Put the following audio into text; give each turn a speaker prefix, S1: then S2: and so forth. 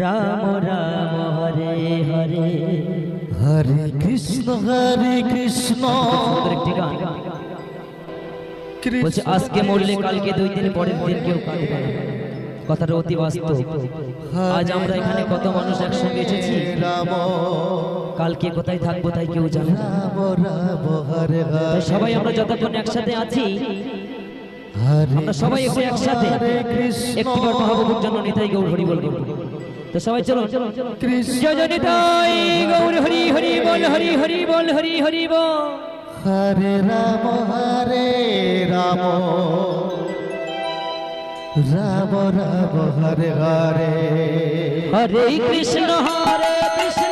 S1: রাম রাম হরে হরে
S2: হরে কৃষ্ণ হরে কৃষ্ণ
S1: একটি গান। বলছে আজকে মরলে কালকে দুই দিন পরের দিন কেউ কাঁদবে না। কথাটা অতি বাস্তব। আজ আমরা এখানে কত মানুষ একসঙ্গে এসেছি। কালকে কোথায় থাকব তাই কেউ জানে না। সবাই আমরা যতক্ষণ একসাথে আছি আমরা সবাই একটু একসাথে। মহাপ্রভুর জন্য নিতাই গৌর হরি বল বলব। তো সবাই চলো
S2: কৃষ্ণ
S1: গৌর হরি হরি বল হরি হরি বল হরি হরি বল।
S2: হরে রাম হরে রাম। রাম রাম হরে হরে।
S1: হরে কৃষ্ণ হরে কৃষ্ণ।